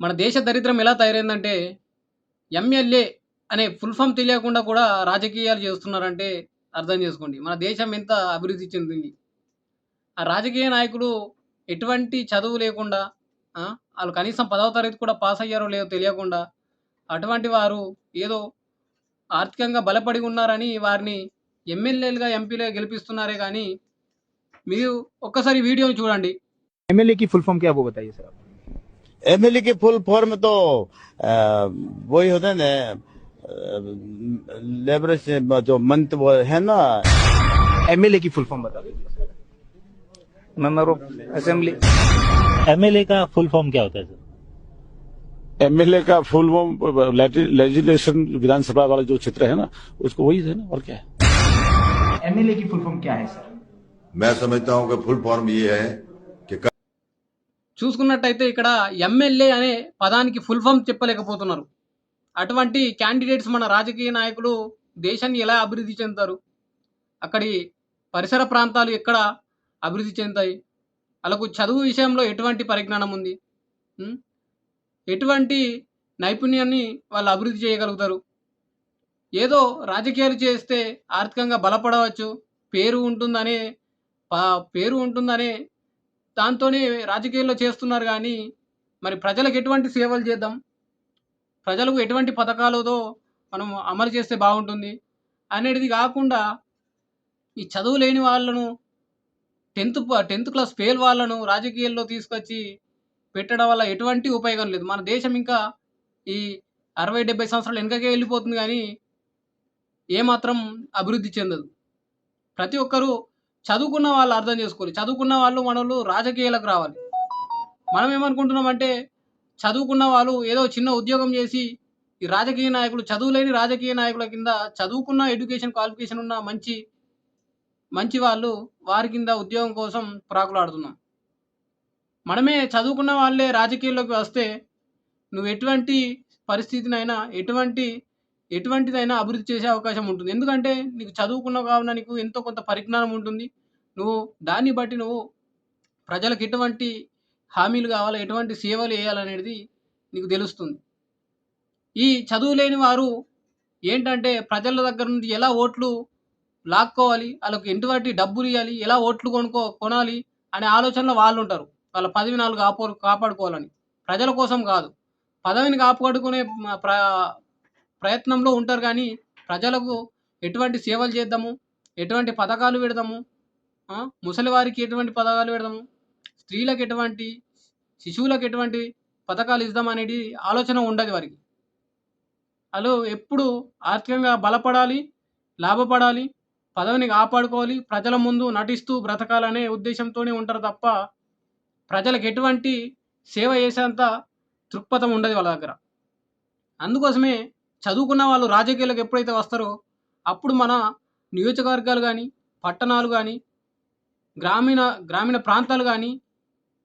మన దేశ దరిద్రం ఎలా తయారైందంటే ఎమ్మెల్యే అనే ఫుల్ ఫామ్ తెలియకుండా కూడా రాజకీయాలు చేస్తున్నారంటే అర్థం చేసుకోండి మన దేశం ఎంత అభివృద్ధి చెందింది ఆ రాజకీయ నాయకులు ఎటువంటి చదువు లేకుండా ఆ, వాళ్ళు కనీసం పదవ తరగతి కూడా పాస్ అయ్యారో లేదో తెలియకుండా అటువంటి వారు ఏదో ఆర్థికంగా బలపడి ఉన్నారని వారిని ఎమ్మెల్యేలుగా ఎంపీలుగా గెలిపిస్తున్నారే కానీ మీరు ఒక్కసారి వీడియోని చూడండి एमएलए की फुल फॉर्म क्या है वो बताइए सर आप एमएलए के फुल फॉर्म तो वही होता है ना लेबर जो मंथ वो है ना। एमएलए की फुल फॉर्म बता दीजिए मेंबर ऑफ़ असेंबली। एमएलए का फुल फॉर्म क्या होता है सर? एमएलए का फुल फॉर्म लेजिस्लेशन विधानसभा वाला जो क्षेत्र है ना उसको वही है ना और क्या है? एमएलए की फुल फॉर्म क्या है सर? मैं समझता हूँ कि फुल फॉर्म ये है कि చూసుకున్నట్టయితే ఇక్కడ ఎమ్మెల్యే అనే పదానికి ఫుల్ ఫామ్ చెప్పలేకపోతున్నారు. అటువంటి క్యాండిడేట్స్ మన రాజకీయ నాయకులు దేశాన్ని ఎలా అభివృద్ధి చెందుతారు? అక్కడి పరిసర ప్రాంతాలు ఎక్కడ అభివృద్ధి చెందుతాయి? వాళ్ళకు చదువు విషయంలో ఎటువంటి పరిజ్ఞానం ఉంది? ఎటువంటి నైపుణ్యాన్ని వాళ్ళు అభివృద్ధి చేయగలుగుతారు? ఏదో రాజకీయాలు చేస్తే ఆర్థికంగా బలపడవచ్చు పేరు ఉంటుందనే పా- పేరు ఉంటుందనే దాంతోనే రాజకీయాల్లో చేస్తున్నారు కానీ మరి ప్రజలకు ఎటువంటి సేవలు చేద్దాం? ప్రజలకు ఎటువంటి పథకాలతో మనం అమలు చేస్తే బాగుంటుంది? అనేది కాకుండా ఈ చదువు లేని వాళ్ళను టెన్త్ టెన్త్ క్లాస్ ఫెయిల్ వాళ్ళను రాజకీయాల్లో తీసుకొచ్చి పెట్టడం వల్ల ఎటువంటి ఉపయోగం లేదు. మన దేశం ఇంకా ఈ అరవై డెబ్బై సంవత్సరాలు వెనుకకే వెళ్ళిపోతుంది కానీ ఏమాత్రం అభివృద్ధి చెందదు. ప్రతి ఒక్కరూ చదువుకున్న వాళ్ళు అర్థం చేసుకోవాలి. చదువుకున్న వాళ్ళు మనలు రాజకీయాలకు రావాలి. మనం ఏమనుకుంటున్నామంటే చదువుకున్న వాళ్ళు ఏదో చిన్న ఉద్యోగం చేసి ఈ రాజకీయ నాయకులు చదువులేని రాజకీయ నాయకుల కింద చదువుకున్న ఎడ్యుకేషన్ క్వాలిఫికేషన్ ఉన్న మంచి మంచి వాళ్ళు వారి కింద ఉద్యోగం కోసం ప్రాకులాడుతున్నాం. మనమే చదువుకున్న వాళ్ళే రాజకీయాల్లోకి వస్తే నువ్వు ఎటువంటి పరిస్థితినైనా ఎటువంటి ఎటువంటిదైనా అభివృద్ధి చేసే అవకాశం ఉంటుంది. ఎందుకంటే నీకు చదువుకున్నావు కావున నీకు ఎంతో కొంత పరిజ్ఞానం ఉంటుంది. నువ్వు దాన్ని బట్టి నువ్వు ప్రజలకు ఎటువంటి హామీలు కావాలి ఎటువంటి సేవలు వేయాలనేది నీకు తెలుస్తుంది. ఈ చదువు లేని వారు ఏంటంటే ప్రజల దగ్గర నుండి ఎలా ఓట్లు లాక్కోవాలి వాళ్ళకి ఎటువంటి డబ్బులు ఇవ్వాలి ఎలా ఓట్లు కొనుక్కో కొనాలి అనే ఆలోచనలో వాళ్ళు ఉంటారు. వాళ్ళ పదవి నాలుగు కాపో కాపాడుకోవాలని. ప్రజల కోసం కాదు. పదవిని కాపాడుకునే ప్ర ప్రయత్నంలో ఉంటారు కానీ ప్రజలకు ఎటువంటి సేవలు చేద్దాము? ఎటువంటి పథకాలు పెడదాము? ముసలి వారికి ఎటువంటి పథకాలు పెడదాము? స్త్రీలకు ఎటువంటి శిశువులకు ఎటువంటి పథకాలు ఇద్దాం అనేది ఆలోచన ఉండదు వారికి. వాళ్ళు ఎప్పుడు ఆర్థికంగా బలపడాలి లాభపడాలి పదవిని కాపాడుకోవాలి ప్రజల ముందు నటిస్తూ బ్రతకాలనే ఉద్దేశంతోనే ఉంటారు తప్ప ప్రజలకు ఎటువంటి సేవ చేసేంత దృక్పథం ఉండదు వాళ్ళ దగ్గర. అందుకోసమే చదువుకున్న వాళ్ళు రాజకీయాలకు ఎప్పుడైతే వస్తారో అప్పుడు మన నియోజకవర్గాలు కానీ పట్టణాలు కానీ గ్రామీణ గ్రామీణ ప్రాంతాలు కానీ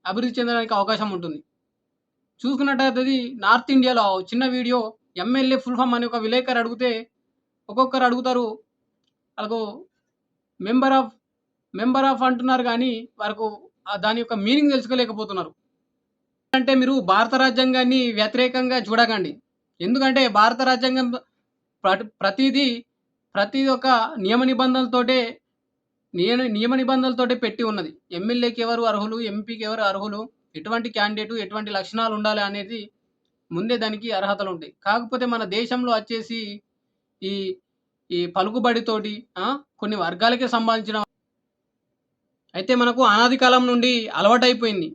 అభివృద్ధి చెందడానికి అవకాశం ఉంటుంది. చూసుకున్నట్టయితే అది నార్త్ ఇండియాలో చిన్న వీడియో ఎమ్మెల్యే ఫుల్ ఫామ్ అని ఒక విలేకరు అడిగితే ఒక్కొక్కరు అడుగుతారు వాళ్ళకు మెంబర్ ఆఫ్ మెంబర్ ఆఫ్ అంటున్నారు కానీ వారికి దాని యొక్క మీనింగ్ తెలుసుకోలేకపోతున్నారు. అంటే మీరు భారత రాజ్యాంగాన్ని వ్యతిరేకంగా చూడకండి. ఎందుకంటే భారత రాజ్యాంగం ప్రతిదీ ప్రతి ఒక్క నియమ నిబంధనలతోటే నియమ నియమ నిబంధనలతోటే పెట్టి ఉన్నది. ఎమ్మెల్యేకి ఎవరు అర్హులు ఎంపీకి ఎవరు అర్హులు ఎటువంటి క్యాండిడేటు ఎటువంటి లక్షణాలు ఉండాలి అనేది ముందే దానికి అర్హతలు ఉంటాయి. కాకపోతే మన దేశంలో వచ్చేసి ఈ ఈ పలుకుబడితోటి కొన్ని వర్గాలకే సంబంధించిన అయితే మనకు అనాది కాలం నుండి అలవాటైపోయింది.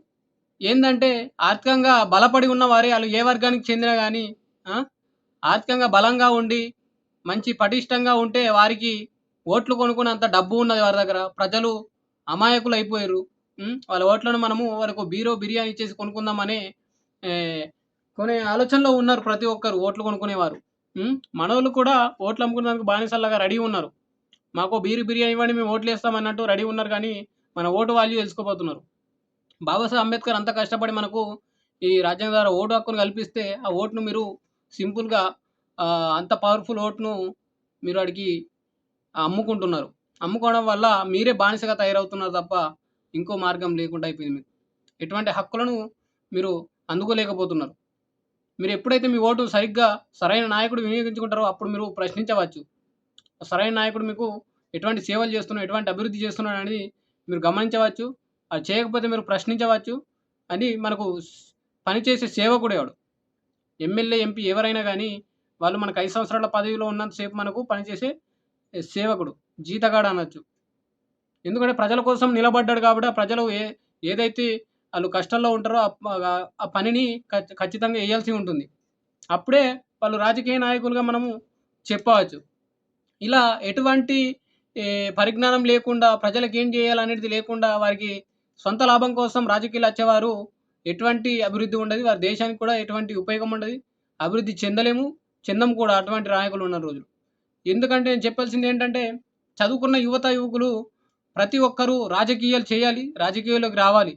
ఏంటంటే ఆర్థికంగా బలపడి ఉన్న వారే వాళ్ళు ఏ వర్గానికి చెందిన కానీ ఆర్థికంగా బలంగా ఉండి మంచి పటిష్టంగా ఉంటే వారికి ఓట్లు కొనుక్కునేంత డబ్బు ఉన్నది వారి దగ్గర. ప్రజలు అమాయకులు అయిపోయారు వాళ్ళ ఓట్లను మనము వాళ్ళకు బీరో బిర్యానీ ఇచ్చేసి కొనుక్కుందామనే కొనే ఆలోచనలో ఉన్నారు ప్రతి ఒక్కరు ఓట్లు కొనుక్కునేవారు. మనోళ్ళు కూడా ఓట్లు అమ్ముకునేందుకు బానిసల్లాగా రెడీ ఉన్నారు. మాకు బీరు బిర్యానీ ఇవ్వండి మేము ఓట్లు వేస్తాం అన్నట్టు రెడీ ఉన్నారు కానీ మన ఓటు వాల్యూ తెలుసుకోబోతున్నారు. బాబాసాహెబ్ అంబేద్కర్ అంత కష్టపడి మనకు ఈ రాజ్యాంగ ద్వారా ఓటు హక్కును కల్పిస్తే ఆ ఓటును మీరు సింపుల్గా అంత పవర్ఫుల్ ఓటును మీరు అడిగి అమ్ముకుంటున్నారు. అమ్ముకోవడం వల్ల మీరే బానిసగా తయారవుతున్నారు తప్ప ఇంకో మార్గం లేకుండా అయిపోయింది మీకు. ఎటువంటి హక్కులను మీరు అందుకోలేకపోతున్నారు. మీరు ఎప్పుడైతే మీ ఓటు సరిగ్గా సరైన నాయకుడు వినియోగించుకుంటారో అప్పుడు మీరు ప్రశ్నించవచ్చు. సరైన నాయకుడు మీకు ఎటువంటి సేవలు చేస్తున్నాడు ఎటువంటి అభివృద్ధి చేస్తున్నాడు అనేది మీరు గమనించవచ్చు. అది చేయకపోతే మీరు ప్రశ్నించవచ్చు అని మనకు పనిచేసే సేవకుడేవాడు ఎమ్మెల్యే ఎంపీ ఎవరైనా కానీ వాళ్ళు మనకు ఐదు సంవత్సరాల పదవిలో ఉన్నంతసేపు మనకు పనిచేసే సేవకుడు జీతగాడు అనొచ్చు. ఎందుకంటే ప్రజల కోసం నిలబడ్డాడు కాబట్టి ఆ ప్రజలు ఏ ఏదైతే వాళ్ళు కష్టంలో ఉంటారో ఆ పనిని ఖచ్చితంగా వేయాల్సి ఉంటుంది. అప్పుడే వాళ్ళు రాజకీయ నాయకులుగా మనము చెప్పవచ్చు. ఇలా ఎటువంటి పరిజ్ఞానం లేకుండా ప్రజలకు ఏం చేయాలనేది లేకుండా వారికి సొంత లాభం కోసం రాజకీయాలు వచ్చేవారు ఎటువంటి అభివృద్ధి ఉండదు. వారి దేశానికి కూడా ఎటువంటి ఉపయోగం ఉండదు. అభివృద్ధి చెందలేము. చెందం కూడా. అటువంటి నాయకులు ఉన్న రోజులు. ఎందుకంటే నేను చెప్పాల్సింది ఏంటంటే చదువుకున్న యువత యువకులు ప్రతి ఒక్కరూ రాజకీయాలు చేయాలి. రాజకీయాల్లోకి రావాలి.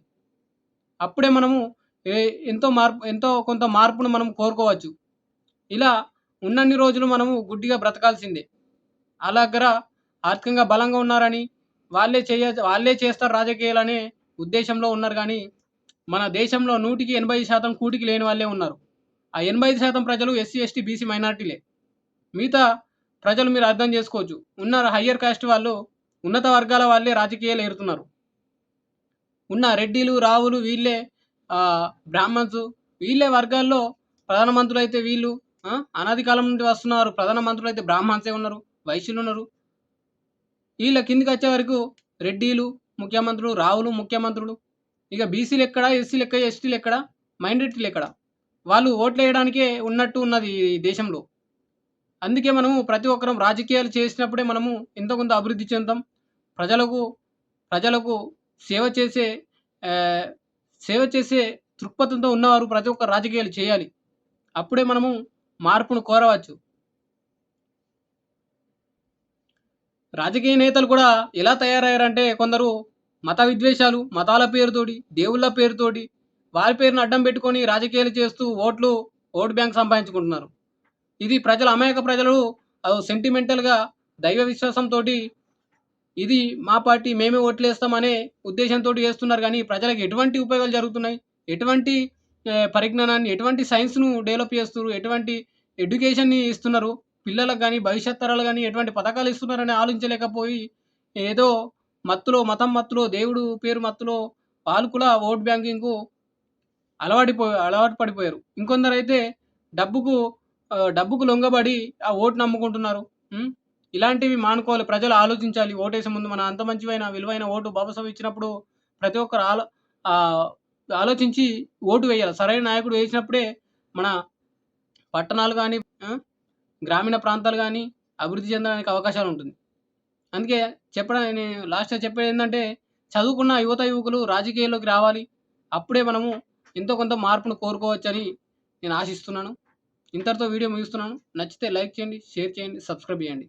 అప్పుడే మనము ఏ ఎంతో మార్పు ఎంతో కొంత మార్పును మనం కోరుకోవచ్చు. ఇలా ఉన్నన్ని రోజులు మనము గుడ్డిగా బ్రతకాల్సిందే. వాళ్ళ దగ్గర ఆర్థికంగా బలంగా ఉన్నారని వాళ్ళే చేయ వాళ్ళే చేస్తారు రాజకీయాలనే ఉద్దేశంలో ఉన్నారు కానీ మన దేశంలో నూటికి ఎనభై శాతం కూటికి లేని వాళ్ళే ఉన్నారు. ఆ ఎనభై ఐదు శాతం ప్రజలు ఎస్సీ ఎస్టీ బీసీ మైనార్టీలే. మిగతా ప్రజలు మీరు అర్థం చేసుకోవచ్చు. ఉన్న హయ్యర్ కాస్ట్ వాళ్ళు ఉన్నత వర్గాల వాళ్ళే రాజకీయాలు ఏరుతున్నారు. ఉన్న రెడ్డిలు రావులు వీళ్ళే బ్రాహ్మణ్స్ వీళ్ళే వర్గాల్లో ప్రధానమంత్రులు అయితే వీళ్ళు అనాది కాలం నుండి వస్తున్నారు. ప్రధానమంత్రులు అయితే బ్రాహ్మణ్సే ఉన్నారు వైశ్యులు ఉన్నారు. వీళ్ళ కిందికి వచ్చే వరకు రెడ్డిలు ముఖ్యమంత్రులు రావులు ముఖ్యమంత్రులు ఇక బీసీలు ఎక్కడ ఎస్సీలు ఎక్కడ ఎస్టీలు ఎక్కడ మైనారిటీలు ఎక్కడ? వాళ్ళు ఓట్లు వేయడానికే ఉన్నట్టు ఉన్నది ఈ దేశంలో. అందుకే మనము ప్రతి ఒక్కరం రాజకీయాలు చేసినప్పుడే మనము ఎంతో కొంత అభివృద్ధి చెందుతాం. ప్రజలకు ప్రజలకు సేవ చేసే సేవ చేసే దృక్పథంతో ఉన్నవారు ప్రతి ఒక్క రాజకీయాలు చేయాలి. అప్పుడే మనము మార్పును కోరవచ్చు. రాజకీయ నేతలు కూడా ఎలా తయారయ్యారంటే కొందరు మత విద్వేషాలు మతాల పేరుతోటి దేవుళ్ళ పేరుతోటి వారి పేరును అడ్డం పెట్టుకొని రాజకీయాలు చేస్తూ ఓట్లు ఓటు బ్యాంక్ సంపాదించుకుంటున్నారు. ఇది ప్రజలు అమాయక ప్రజలు సెంటిమెంటల్గా దైవ విశ్వాసంతో ఇది మా పార్టీ మేమే ఓట్లేస్తామనే ఉద్దేశంతో చేస్తున్నారు కానీ ప్రజలకు ఎటువంటి ఉపయోగాలు జరుగుతున్నాయి? ఎటువంటి పరిజ్ఞానాన్ని ఎటువంటి సైన్స్ను డెవలప్ చేస్తున్నారు? ఎటువంటి ఎడ్యుకేషన్ని ఇస్తున్నారు? పిల్లలకు కానీ భవిష్యత్ తరాలు కానీ ఎటువంటి పథకాలు ఇస్తున్నారని ఆలోచించలేకపోయి ఏదో మత్తులో మతం మత్తులో దేవుడు పేరు మత్తులో వాళ్ళు కూడా ఓట్ బ్యాంకింగ్కు అలవాటిపో అలవాటు పడిపోయారు. ఇంకొందరు అయితే డబ్బుకు డబ్బుకు లొంగబడి ఆ ఓటు నమ్ముకుంటున్నారు. ఇలాంటివి మానుకోవాలి. ప్రజలు ఆలోచించాలి. ఓటేసే ముందు మన అంత మంచివైన విలువైన ఓటు బాబాసాహెబ్ ఇచ్చినప్పుడు ప్రతి ఒక్కరు ఆలో ఆలోచించి ఓటు వేయాలి. సరైన నాయకుడు వేసినప్పుడే మన పట్టణాలు కానీ గ్రామీణ ప్రాంతాలు కానీ అభివృద్ధి చెందడానికి అవకాశాలు ఉంటుంది. అందుకే చెప్పడం నేను లాస్ట్గా చెప్పేది ఏంటంటే చదువుకున్న యువత యువకులు రాజకీయాల్లోకి రావాలి. అప్పుడే మనము ఎంతో కొంత మార్పును కోరుకోవచ్చని నేను ఆశిస్తున్నాను. ఇంతటితో వీడియో ముగిస్తున్నాను. నచ్చితే లైక్ చేయండి షేర్ చేయండి సబ్స్క్రైబ్ చేయండి.